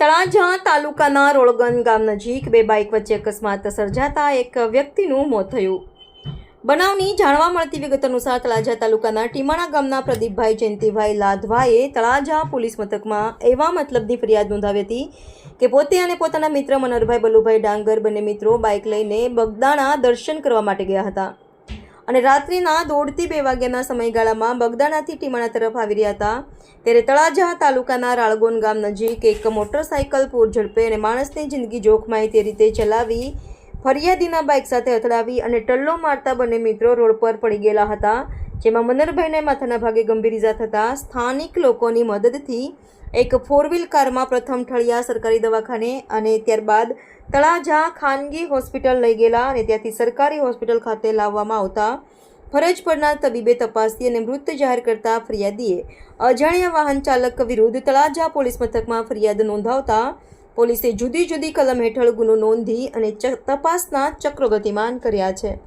તળાજા તાલુકાના રોળગન ગામ નજીક બે બાઇક વચ્ચે અકસ્માત સર્જાતા એક વ્યક્તિનું મોત થયું. બનાવની જાણવા મળતી વિગત અનુસાર તળાજા તાલુકાના ટીમાણા ગામના પ્રદીપભાઈ જયંતિભાઈ લાધવાએ તળાજા પોલીસ મથકમાં એવા મતલબની ફરિયાદ નોંધાવી હતી કે પોતે અને પોતાના મિત્ર મનોહરભાઈ બલુભાઈ ડાંગર બંને મિત્રો બાઇક લઈને બગદાણા દર્શન કરવા માટે ગયા હતા. અને રાત્રિના દોઢથી બે વાગ્યાના સમયગાળામાં બગદાણાથી ટીમાણા તરફ આવી રહ્યા હતા. ત્યારે તળાજા તાલુકાના રાળગોન ગામ નજીક એક મોટરસાયકલ પૂર ઝડપે અને માણસની જિંદગી જોખમાય તે રીતે ચલાવી ફરિયાદીના બાઇક સાથે અથડાવી અને ટલ્લો મારતા બંને મિત્રો રોડ પર પડી ગયેલા હતા. જેમાં મનરભાઈને માથાના ભાગે ગંભીર ઇજા થતાં સ્થાનિક લોકોની મદદથી એક ફોર વ્હીલ કારમાં પ્રથમ ઠળિયા સરકારી દવાખાને અને ત્યારબાદ તળાજા ખાનગી હોસ્પિટલ લઈ ગયેલા અને ત્યાંથી સરકારી હોસ્પિટલ ખાતે લાવવામાં આવતા ફરજ પરના તબીબે તપાસી અને મૃત જાહેર કરતા ફરિયાદીએ અજાણ્યા વાહન ચાલક વિરુદ્ધ તળાજા પોલીસ મથકમાં ફરિયાદ નોંધાવતા પોલીસે જુદી જુદી કલમ હેઠળ ગુનો નોંધી અને તપાસના ચક્રો ગતિમાન કર્યા છે.